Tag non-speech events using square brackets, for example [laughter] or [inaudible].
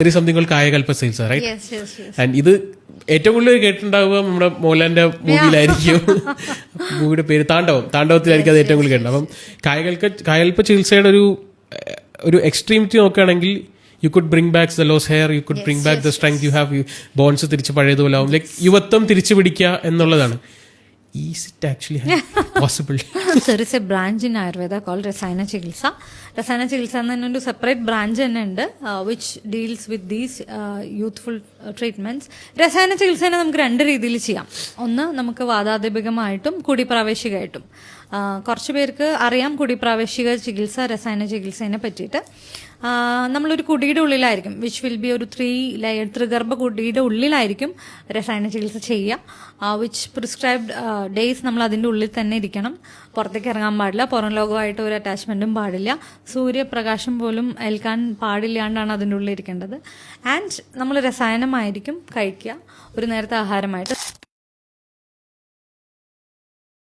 Very something Kayakalpa sales right and ഇത് ഏറ്റവും കൂടുതൽ കേട്ടിട്ടുണ്ടാവുക നമ്മുടെ മോഹൻലാലിന്റെ മൂവിയിലായിരിക്കും. [laughs] മൂവിയുടെ പേര് താണ്ഡവം. താണ്ഡവത്തിലായിരിക്കും അത് ഏറ്റവും കൂടുതൽ കേട്ടത്. അപ്പം കായകൽക്ക കായകൽപ്പ ചികിത്സയുടെ ഒരു ഒരു എക്സ്ട്രീമിറ്റി നോക്കുകയാണെങ്കിൽ you could bring back the loss hair you could bring back the strength you have bones തിരിച്ച് പഴയതുപോലെ ആവും. ലൈക്ക് യുവത്വം തിരിച്ചു പിടിക്കുക എന്നുള്ളതാണ്. Is it actually possible is a branch in Ayurveda call rasayana chikitsa rasayana ചികിത്സ എന്ന് തന്നെ ഒരു സെപ്പറേറ്റ് ബ്രാഞ്ച് തന്നെ ഉണ്ട് which deals with these youthful treatments rasayana ചികിത്സേനെ നമുക്ക് രണ്ട് രീതിയിൽ ചെയ്യാം. ഒന്ന് നമുക്ക് വാതാധിപികമായിട്ടും കുടിപ്രാവേശികമായിട്ടും കുറച്ച് പേർക്ക് അറിയാം കുടിപ്രാവേശിക ചികിത്സ രസായന ചികിത്സേനെ പറ്റിയിട്ട്. നമ്മളൊരു കുടിയുടെ ഉള്ളിലായിരിക്കും വിച്ച് വിൽ ബി ഒരു ത്രീ ലയർ ത്രിഗർഭ കുടിയുടെ ഉള്ളിലായിരിക്കും രസായന ചികിത്സ ചെയ്യുക വിച്ച് പ്രിസ്ക്രൈബ്ഡ് ഡേയ്സ് നമ്മൾ അതിന്റെ ഉള്ളിൽ തന്നെ ഇരിക്കണം. പുറത്തേക്ക് ഇറങ്ങാൻ പാടില്ല. പുറം ലോകമായിട്ട് ഒരു അറ്റാച്ച്മെന്റും പാടില്ല. സൂര്യപ്രകാശം പോലും ഏൽക്കാൻ പാടില്ലാണ്ടാണ് അതിന്റെ ഉള്ളിൽ ഇരിക്കേണ്ടത്. ആൻഡ് നമ്മൾ രസായനമായിരിക്കും കഴിക്കുക. ഒരു നേരത്തെ ആഹാരമായിട്ട്.